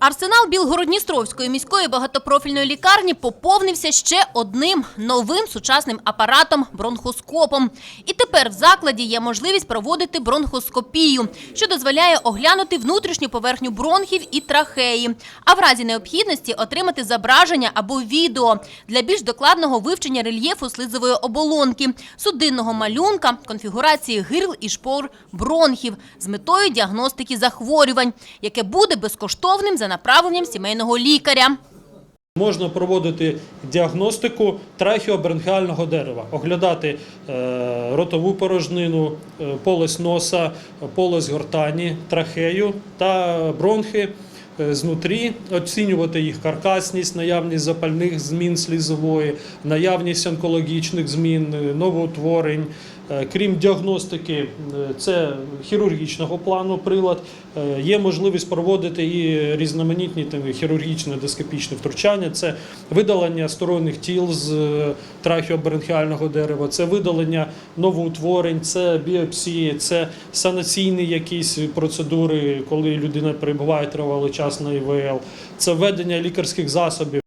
Арсенал Білгородністровської міської багатопрофільної лікарні поповнився ще одним новим сучасним апаратом бронхоскопом. І тепер в закладі є можливість проводити бронхоскопію, що дозволяє оглянути внутрішню поверхню бронхів і трахеї, а в разі необхідності отримати зображення або відео для більш докладного вивчення рельєфу слизової оболонки, судинного малюнка, конфігурації гирл і шпор бронхів з метою діагностики захворювань, яке буде безкоштовним за направленням сімейного лікаря. Можна проводити діагностику трахеобронхіального дерева, оглядати е, ротову порожнину, е, полость носа, полость гортані, трахею та бронхи е, знутрі, оцінювати їх каркасність, наявність запальних змін слізової, наявність онкологічних змін, новоутворень. Е, Крім діагностики, е, це хірургічного плану прилад. Е, Є можливість проводити і різноманітні там, хірургічні ендоскопічні втручання. Це видалення сторонніх тіл з е, дерева, це видалення новоутворень, це біопсії, це санаційні якісь процедури, коли людина перебуває тривалий час на ІВЛ, це введення лікарських засобів.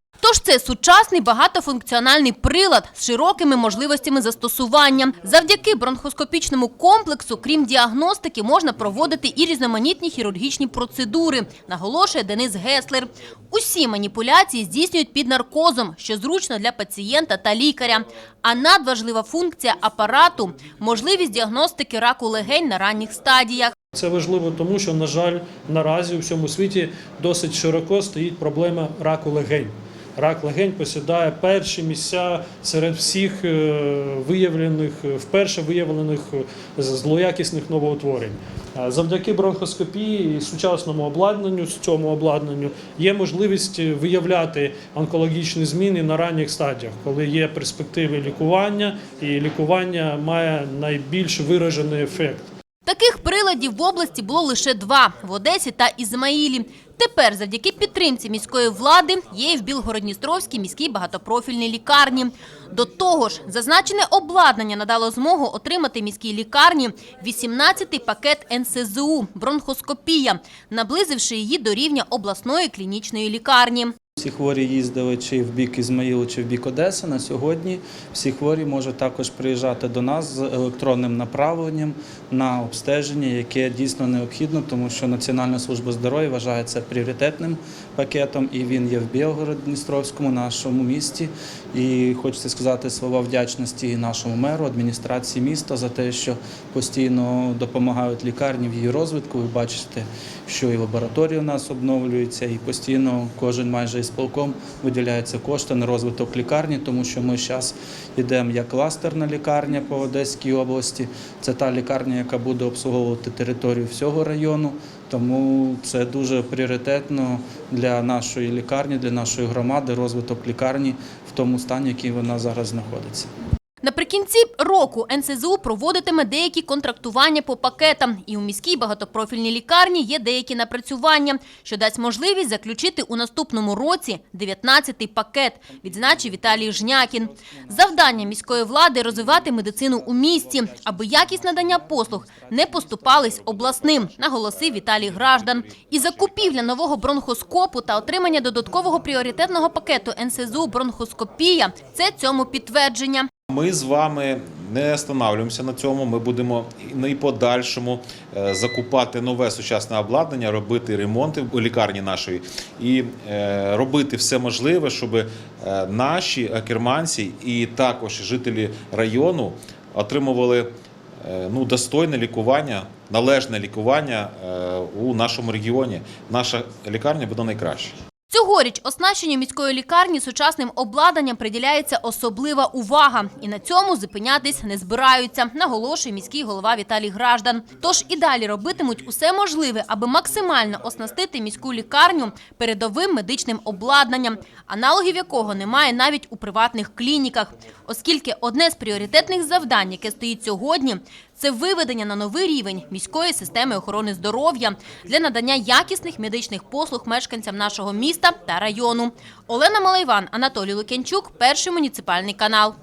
Це сучасний багатофункціональний прилад з широкими можливостями застосування. Завдяки бронхоскопічному комплексу, крім діагностики, можна проводити і різноманітні хірургічні процедури, наголошує Денис Геслер. Усі маніпуляції здійснюють під наркозом, що зручно для пацієнта та лікаря. А надважлива функція апарату можливість діагностики раку легень на ранніх стадіях. Це важливо, тому що, на жаль, наразі у всьому світі досить широко стоїть проблема раку легень. Рак легень посідає перші місця серед всіх е, виявлених, е, вперше виявлених е, злоякісних новоутворень. Завдяки бронхоскопії і сучасному обладнанню, цьому обладнанню є можливість виявляти онкологічні зміни на ранніх стадіях, коли є перспективи лікування, і лікування має найбільш виражений ефект. Таких приладів в області було лише два – в Одесі та Ізмаїлі. Тепер завдяки підтримці міської влади є і в Білгородністровській міській багатопрофільній лікарні. До того ж, зазначене обладнання надало змогу отримати міській лікарні 18-й пакет НСЗУ – бронхоскопія, наблизивши її до рівня обласної клінічної лікарні. Всі хворі їздили чи в бік Ізмаїлу, чи в бік Одеси. На сьогодні всі хворі можуть також приїжджати до нас з електронним направленням на обстеження, яке дійсно необхідно, тому що Національна служба здоров'я вважає це пріоритетним пакетом, і він є в Білгород-Дністровському, нашому місті. І хочеться сказати слова вдячності нашому меру, адміністрації міста за те, що постійно допомагають лікарні в її розвитку. Ви бачите, що і лабораторія у нас обновлюється, і постійно кожен майже із полком виділяються кошти на розвиток лікарні, тому що ми зараз йдемо як кластерна лікарня по Одеській області. Це та лікарня, яка буде обслуговувати територію всього району. Тому це дуже пріоритетно для нашої лікарні, для нашої громади, розвиток лікарні в тому стані, який вона зараз знаходиться. Наприкінці року НСЗУ проводитиме деякі контрактування по пакетам. І у міській багатопрофільній лікарні є деякі напрацювання, що дасть можливість заключити у наступному році 19-й пакет, відзначив Віталій Жнякін. Завдання міської влади – розвивати медицину у місті, аби якість надання послуг не поступались обласним, наголосив Віталій Граждан. І закупівля нового бронхоскопу та отримання додаткового пріоритетного пакету НСЗУ бронхоскопія – це цьому підтвердження. Ми з вами не останавливаємося на цьому. Ми будемо і подальшому е, закупати нове сучасне обладнання, робити ремонти у лікарні нашої і е, робити все можливе, щоб е, наші керманці і також жителі району отримували ну, достойне лікування, належне лікування у нашому регіоні. Наша лікарня буде найкраща. Цьогоріч оснащенню міської лікарні сучасним обладнанням приділяється особлива увага. І на цьому зупинятись не збираються, наголошує міський голова Віталій Граждан. Тож і далі робитимуть усе можливе, аби максимально оснастити міську лікарню передовим медичним обладнанням, аналогів якого немає навіть у приватних клініках. Оскільки одне з пріоритетних завдань, яке стоїть сьогодні, це виведення на новий рівень міської системи охорони здоров'я для надання якісних медичних послуг мешканцям нашого міста та району. Олена Малайван, Анатолій Лук'янчук, перший муніципальний канал.